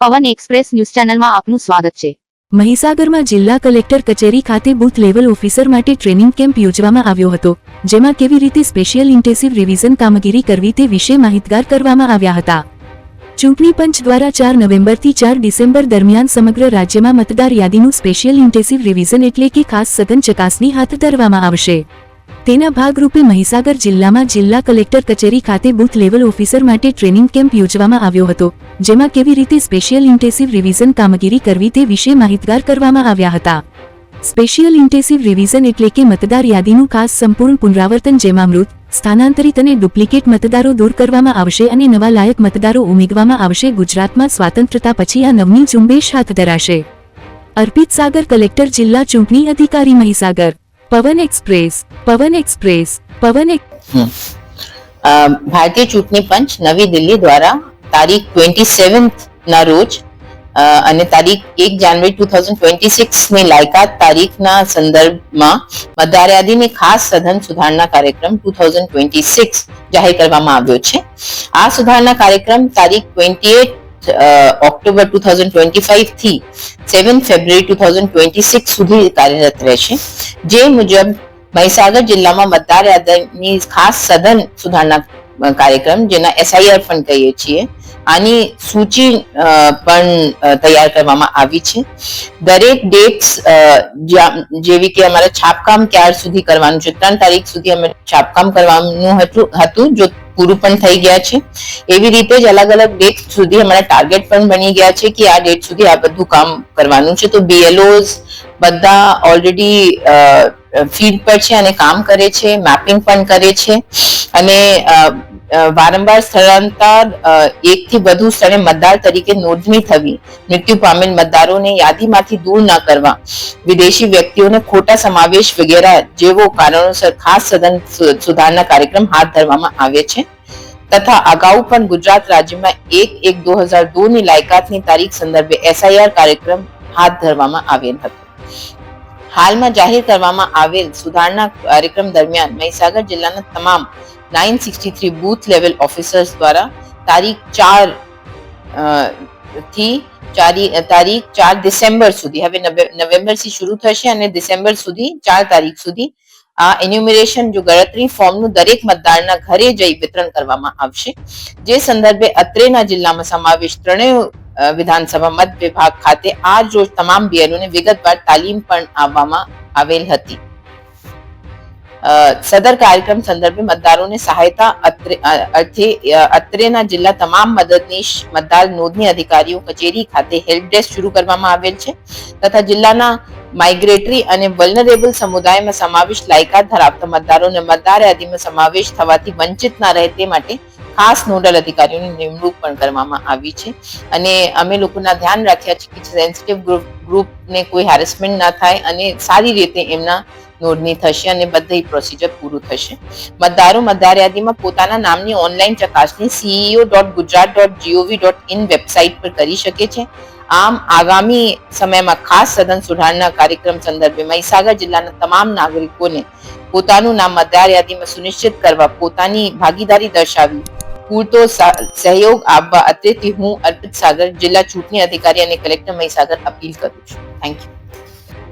પવન express news ચેનલમાં આપનું સ્વાગત છે. મહીસાગરમાં જિલ્લા કલેક્ટર કચેરી ખાતે બૂથ લેવલ ઓફિસર માટે ટ્રેનિંગ કેમ્પ યોજવામાં આવ્યો હતો, જેમાં કેવી રીતે સ્પેશિયલ ઇન્ટેન્સિવ રિવિઝન કામગીરી કરવી તે વિશે માહિતગાર કરવામાં આવ્યા હતા. ચૂંટણી પંચ દ્વારા ચાર નવેમ્બરથી ચાર ડિસેમ્બર દરમિયાન સમગ્ર રાજ્યમાં મતદાર યાદીનું સ્પેશિયલ ઇન્ટેન્સિવ રિવિઝન એટલે કે ખાસ સઘન ચકાસણી હાથ ધરવામાં આવશે. તેના ભાગરૂપે મહીસાગર જિલ્લામાં જિલ્લા કલેક્ટર કચેરી ખાતે બૂથ લેવલ ઓફિસર માટે ટ્રેનિંગ કેમ્પ યોજવામાં આવ્યો હતો, જેમાં કેવી રીતે સ્પેશિયલ ઇન્ટેન્સિવ રિવિઝન કામગીરી કરવી તે વિશે માહિતગાર કરવામાં આવ્યા હતા. સ્પેશિયલ ઇન્ટેન્સિવ રિવિઝન એટલે કે મતદાર યાદીનું ખાસ સંપૂર્ણ પુનરાવર્તન જેમાં મૃત, સ્થાનાંતરિત અને ડુપ્લિકેટ મતદારો દૂર કરવામાં આવશે અને નવા લાયક મતદારો ઉમેરવામાં આવશે. ગુજરાતમાં સ્વાતંત્રતા પછી આ નવની ઝુંબેશ હાથ ધરાશે. અર્પિત સાગર કલેક્ટર જિલ્લા ચૂંટણી અધિકારી મહીસાગર પવન એક્સપ્રેસ પવન એક્સપ્રેસ, પવન ભારતીય ચૂંટણી પંચ નવી દિલ્હી દ્વારા તારીખ ટ્વેન્ટી સેવન્થ ના રોજ અને તારીખ એક જાન્યુઆરી ટુ થાઉઝન્ડ ટ્વેન્ટી સિક્સની લાયકાત તારીખના સંદર્ભમાં મતદાર યાદીની ખાસ સઘન સુધારણા કાર્યક્રમ ટુ થાઉઝન્ડ ટ્વેન્ટી સિક્સ જાહેર કરવામાં આવ્યો છે. આ સુધારણા કાર્યક્રમ તારીખ twenty eight October two thousand twenty ફાઈવથી seven February two thousand twenty six સુધી કાર્યરત રહેશે. જે મુજબ મહીસાગર જિલ્લામાં મતદાર યાદીની ખાસ સઘન સુધારણા કાર્યક્રમ જેના એસઆઈઆર પણ કહીએ છીએ, આની સૂચિ પણ તૈયાર કરવામાં આવી છે. દરેક ડેટ્સ જેવી કે અમારે છાપકામ ક્યાર સુધી કરવાનું છે, ત્રણ તારીખ સુધી અમે છાપકામ કરવાનું હતું જો પૂરું પણ થઈ ગયા છે. એવી રીતે જ અલગ અલગ ડેટ સુધી અમારા ટાર્ગેટ પણ બની ગયા છે કે આ ડેટ સુધી આ બધું કામ કરવાનું છે. તો બીએલઓઝ બધા ઓલરેડી ફીલ્ડ પર છે અને કામ કરે છે મેપિંગ પણ કરે છે. અને વારંવાર સ્થળાંતર એકથી વધુ સ્થળે મતદાર તરીકે નોંધણી થવી, મૃત્યુ પામેલ મતદારોને યાદીમાંથી દૂર ન કરવા, વિદેશી વ્યક્તિઓને ખોટા સમાવેશ વગેરે જેવો કારણોસર ખાસ સદન સુ- સુધારણા કાર્યક્રમ હાથ ધરવામાં આવે છે. તથા અગાઉ પણ ગુજરાત રાજ્યમાં એક એક દો હજાર દો લાયકાતની તારીખ સંદર્ભે એસઆઈઆર કાર્યક્રમ હાથ ધરવામાં આવેલ હતો. હાલમાં જાહેર કરવામાં આવેલ સુધારણા કાર્યક્રમ દરમિયાન મહીસાગર જિલ્લાના તમામ nine sixty three booth level officers દ્વારા તારીખ ચારથી તારીખ ચાર ડિસેમ્બર સુધી, હવે નવેમ્બર નવેમ્બરથી શરૂ થશે અને ડિસેમ્બર સુધી, ચાર તારીખ સુધી આ એન્યુમરેશન જો ગણતરી ફોર્મનું દરેક મતદારના ઘરે જઈ વિતરણ કરવામાં આવશે. જે સંદર્ભે અત્રેના જિલ્લામાં સમાવેશ ત્રણેય વિધાનસભા મત વિભાગ ખાતે આજ રોજ તમામ બીએલઓને વિગતવાર તાલીમ પણ આપવામાં આવેલ હતી. સદર કાર્યક્રમ સંદર્ભે મતદારોને સહાયતા અર્થે અત્રેના જિલ્લા તમામ મદદનીશ મતદાર નોંધણી અધિકારીઓ કચેરી ખાતે હેલ્પ ડેસ્ક શરૂ કરવામાં આવેલ છે તથા જિલ્લાના માઇગ્રેટરી અને વલ્નરેબલ સમુદાયમાં સમાવેશ લાયકાત ધરાવતા મતદારોને મતદાર યાદીમાં સમાવેશ થવાથી વંચિત ના રહે તે માટે ખાસ નોડલ અધિકારીઓની નિમણૂક પણ કરવામાં આવી છે. અને અમે લોકોના ધ્યાન રાખ્યા છે કે સેન્સિટિવ ગ્રુપ ગ્રુપને કોઈ હેરેસમેન્ટ ના થાય અને સારી રીતે એમના નોંધણી થશે અને બધી પ્રોસિજર પૂરું થશે. મતદારો મતદાર યાદીમાં પોતાના નામની ઓનલાઈન ચકાસણી CEO dot Gujarat dot GOV dot in website પર કરી શકે છે. આમ આગામી સમયમાં ખાસ સદન સુધારણા કાર્યક્રમ સંદર્ભે મહીસાગર જિલ્લાના તમામ નાગરિકોને પોતાનું નામ મતદાર યાદીમાં સુનિશ્ચિત કરવા પોતાની ભાગીદારી દર્શાવી પૂરતો સહયોગ આપવા અત્રેથી હું અર્પિત સાગર જિલ્લા ચૂંટણી અધિકારી અને કલેક્ટર મહીસાગર અપીલ કરું છું. Thank you